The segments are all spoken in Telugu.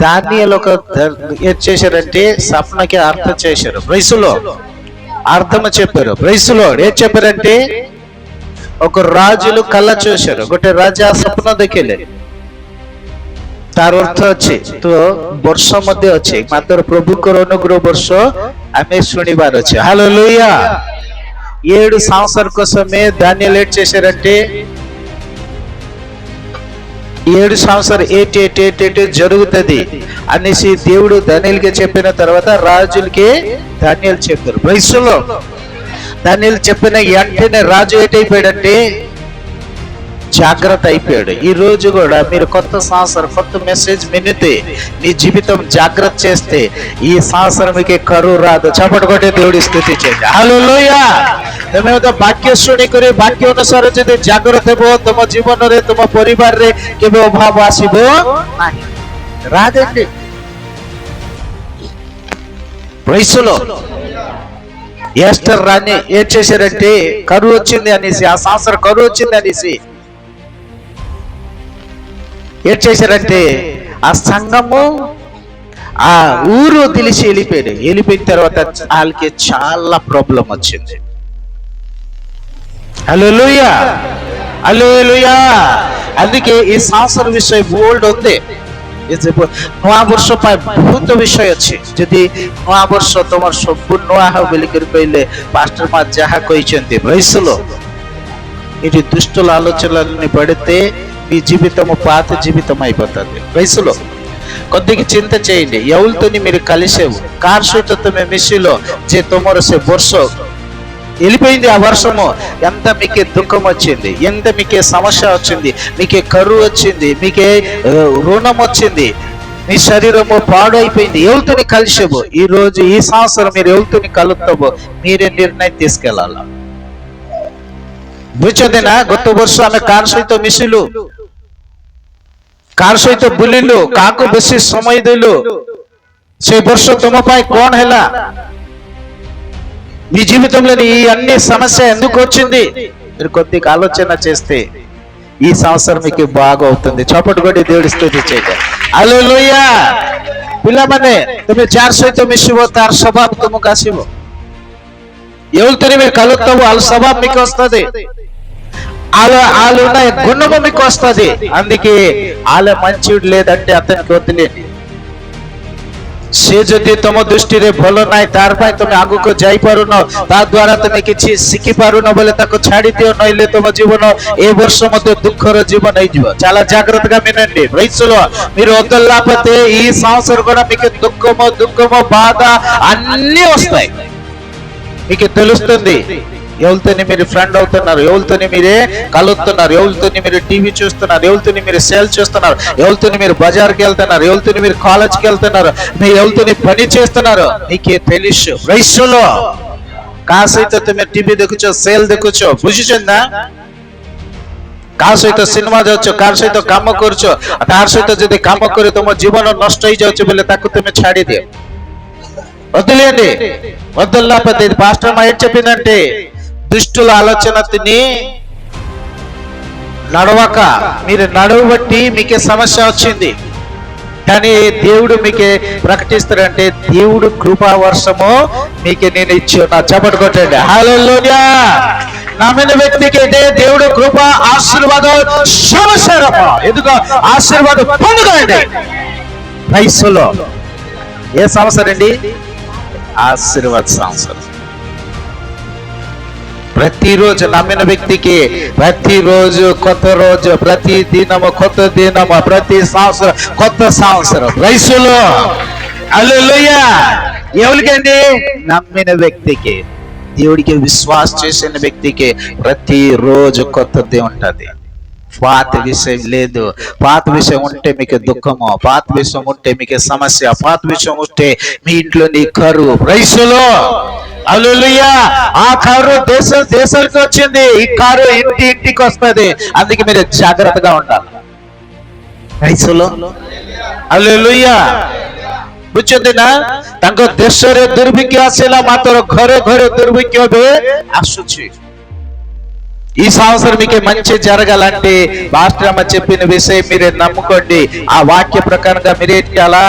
దాన్ని ఒక ఏం చేశారంటే సప్నకి అర్థం చేశారు. ప్రైసులో. అర్థం చెప్పారు. ప్రైసులో ఏం చెప్పారంటే ఒక రాజులు కళ్ళ చూశారు. ఒకటి రాజు ఆ సప్న దగ్గర తర్వాత వచ్చి ଅଛି మధ్య వచ్చి ମଧ୍ୟ ప్రభు ମାତ୍ର ପ୍ରଭୁଙ୍କର ଅନୁଗ୍ରହ ఆమె ଆମେ వచ్చి హలో ହାଲୋ ఏడు సంవత్సరాల కోసమే దాన్ని లేట్ చేశారంటే ఏడు సంవత్సరం ఏటి ఏటి ఏటి ఏటి జరుగుతుంది అనేసి దేవుడు ధనియులకి చెప్పిన తర్వాత రాజులకి ధాన్యాలు చెప్పారు. వయసులో ధాన్యాలు చెప్పిన వెంటనే రాజు ఏటైపోయాడంటే జాగ్రత్త అయిపోయాడు ఈ రోజు కూడా మీరు కొత్త సంవత్సరం కొత్త మెసేజ్ వినితే మీ జీవితం జాగ్రత్త చేస్తే ఈ సంవత్సరం మీకు కరువు రాదు చప్పటి కొట్టే దేవుడి స్థితి చేయండి ହାଲେଲୁୟା ତମେ ତ ବାକ୍ୟ ଶୁଣିକରି ବାକ୍ୟ ଅନୁସାରେ ଯଦି ଜାଗ୍ରତ ହେବ ତମ ଜୀବନରେ ତମ ପରିବାରରେ କେବେ ଅଭାବ ଆସିବ ନାହିଁ రాదండి వయసులో ఏస్టర్ రాని ఏం చేశారంటే కరువు వచ్చింది అనేసి ఆ సంవత్సరం కరువు వచ్చింది అనేసి ఏం చేశారంటే ఆ సంఘము ఆ ఊరు తెలిసి వెళ్ళిపోయాడు వెళ్ళిపోయిన తర్వాత వాళ్ళకి చాలా ప్రాబ్లం వచ్చింది హలోలుయా హలోలుయా అందుకే ఈ సంవత్సరం విషయం ఓల్డ్ ఉంది ନୂଆ ବର୍ଷ ପାଇଁ ବହୁତ ବିଷୟ ଅଛି ଯଦି ନୂଆ ବର୍ଷ ତମର ସବୁ ନୂଆ ହବ ବୋଲିକରି କହିଲେ ପାଷ୍ଟର ମା ଯାହା କହିଛନ୍ତି వయసులో ఇది దుష్టుల ఆలోచనలని పడితే మీ జీవితము పాత జీవితం అయిపోతుంది. వయసులో కొద్దిగా చింత చేయండి. ఎవరితోని మీరు కలిసేవు? కార్షుతో మీ మిషిలో జే తొమరసే బొర్సో. వెళ్ళిపోయింది ఆ వర్షము. ఎంత మీకే దుఃఖం వచ్చింది? ఎంత మీకే సమస్య వచ్చింది? మీకే కరువు వచ్చింది? మీకే రుణం వచ్చింది? మీ శరీరము పాడైపోయింది. ఎవరితోని కలిసేవు? ఈ రోజు ఈ సంవత్సరం మీరు ఎవరితోని కలుగుతావో మీరే నిర్ణయం తీసుకెళ్ళాలి. బుచ్చదిన గొత్త వర్షాలు కార్షుతో మిషిలు କାହାର ସହିତ ବୁଲିଲୁ କାହାକୁ ବେଶୀ ସମୟ ଦେଲୁ ସେ ବର୍ଷ ତୁମ କ'ଣ ହେଲା మీ జీవితంలోని ఈ అన్ని సమస్య ఎందుకు వచ్చింది? మీరు కొద్దిగా ఆలోచన చేస్తే ఈ సంవత్సరం మీకు బాగా అవుతుంది చోపటి కొట్టి దేవుడి స్థుతి చేయట అలోయ పిల్లమనే చార్ స్వభావం తుమ్ము కాసివో ఎవరితో కలుగుతావు వాళ్ళ స్వభావం మీకు వస్తుంది. అలా వాళ్ళున్న గుణము మీకు వస్తుంది అందుకే వాళ్ళ మంచిడు లేదంటే అతనికి వదిలే সে যদি তোম দৃষ্টিরে ভালো নাই তার পাই তুমি আগুকু যাই পারুন তা দ্বারা তুমি কিছু শিখি পারুন বলে তাকে ছাড়ি দিও নইলে তোম জীবন এ বর্ষ মধ্যে দুঃখর জীবন হইযিব చాలా జాగ్రత్తగా వినండి రైతులు మీరు వదలలేకపోతే ఈ సంవత్సరం కూడా మీకు దుఃఖము దుఃఖము బాధ అన్నీ వస్తాయి మీకు తెలుస్తుంది ఎవరితోని మీరు ఫ్రెండ్ అవుతున్నారు ఎవరితోని మీరే కలుస్తున్నారు ఎవరితోని మీరు టీవీ చూస్తున్నారు ఎవరితోని మీరు సేల్ చేస్తున్నారు ఎవరితోని మీరు బజార్కి వెళ్తున్నారు ఎవరితోని మీరు కాలేజ్కి వెళ్తున్నారు మీ ఎవరితోని పని చేస్తున్నారు నీకే తెలుసు వయసులో కాసైతే మీరు టీవీ దిక్కుచో సేల్ దిక్కుచో బుజిచిందా কার সহিত সিনেমা যাচ্ছ কার সহিত কাম করছ তার সহিত যদি কাম করে তোমার জীবন নষ্ট হয়ে যাচ্ছে বলে তাকে వద్దులేండి వద్దుల్లాపతి పాస్టర్ మా ఏం చెప్పిందంటే దుష్టుల ఆలోచన తిని నడవక. మీరు నడవబట్టి మీకే సమస్య వచ్చింది. కానీ దేవుడు మీకే ప్రకటిస్తాడంటే దేవుడు కృపా వర్షము మీకే నేను ఇచ్చి నా చప్పటి కొట్టండి. హల్లెలూయా. నమ్మిన వ్యక్తికి అయితే దేవుడు కృప ఆశీర్వాదం సమస్యరమ ఎందుకు ఆశీర్వాదం పొందుకోండి రైసులో ఏ సంవత్సరం అండి? ఆశీర్వాద సంవత్సరం. ప్రతిరోజు నమ్మిన వ్యక్తికి ప్రతిరోజు కొత్త రోజు ప్రతి దినము కొత్త దినము ప్రతి సంవత్సరం కొత్త సంవత్సరం. రైసులో అల్లుయ్యా ఎవరికండి? నమ్మిన వ్యక్తికి. దేవుడికి విశ్వాస చేసిన వ్యక్తికి ప్రతిరోజు కొత్తది ఉంటది. పాత విషయం లేదు. పాత విషయం ఉంటే మీకు దుఃఖము. పాత విషయం ఉంటే మీకు సమస్య. పాత విషయం ఉంటే మీ ఇంట్లో నీ కరువు. రైసులో అల్లుయ్యా ఆ కారు దేశ దేశానికి వచ్చింది ఈ కారు ఇంటి ఇంటికి వస్తుంది అందుకే మీరు జాగ్రత్తగా ఉండాలి రైసులో అల్లుయ్యా ବୁଝୁଛନ୍ତି ନା ତାଙ୍କ ଦେଶରେ ଦୁର୍ଭିକ୍ଷ ଆସିଲା ମାତ୍ର ଘରେ ଘରେ ଦୁର୍ଭିକ୍ଷ ଏବେ ଆସୁଛି ఈ సంవత్సరం మీకు మంచి జరగాలంటే మాస్టర్ చెప్పిన విషయం మీరే నమ్ముకోండి ఆ వాక్య ప్రకారంగా మీరేంటి అలా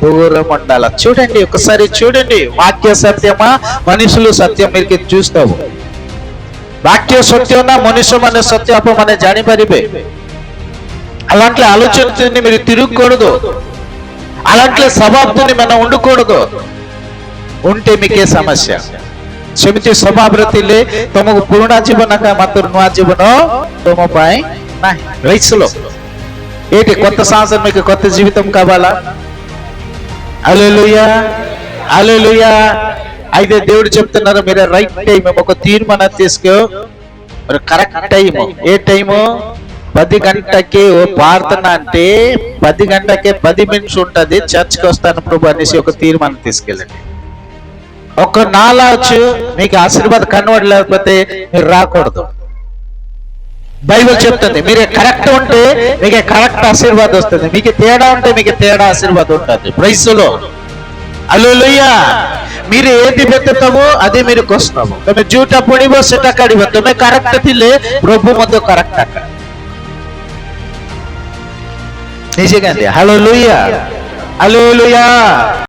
దూరం ఉండాల చూడండి ఒకసారి చూడండి వాక్య సత్యమా మనుషులు సత్యం మీరు చూస్తావు వాక్య సత్యం మనుషు మన సత్యపు మన జానిపరిపే అలాంటి ఆలోచనని మీరు తిరగకూడదు అలాంటి స్వభావంతో మనం ఉండకూడదు ఉంటే మీకే సమస్య ସେମିତି ସ୍ୱଭାବରେ ଥିଲେ ତମକୁ ପୁରୁଣା ଜୀବନ କା ମାତ୍ର ନୂଆ ଜୀବନ ତମ ପାଇଁ ନାହିଁ రైస్లో ఏంటి కొత్త సంవత్సరం మీకు కొత్త జీవితం కావాలా అలెలుయా అలెలుయా అయితే దేవుడు చెప్తున్నారు మీరు రైట్ టైం ఒక తీర్మానం తీసుకో. మరి కరెక్ట్ టైం ఏ టైము పది గంటకి ఓ ప్రార్థన అంటే పది గంటకే పది మినిట్స్ ఉంటుంది చర్చ్కి వస్తాను ప్రభు అనేసి ఒక తీర్మానం తీసుకెళ్ళండి. ఒక నాలొచ్చు మీకు ఆశీర్వాద కన్వర్ట్ లేకపోతే మీరు రాకూడదు. బైబుల్ చెప్తుంది మీరు కరెక్ట్ ఉంటే మీకు కరెక్ట్ ఆశీర్వాదం వస్తుంది. మీకు తేడా ఉంటే మీకు తేడా ఆశీర్వాదం ఉంటుంది. ప్రైస్లో అలులుయ్యా మీరు ఏది పెట్టుతామో అది మీరు కోస్తాము તમે જૂઠા પડીવો સેટા કાઢી તમે કરેક્ટ થી લે પ્રભુ મધો કરેક્ટ આકા హలో లుయ్యా హలో లుయ్యా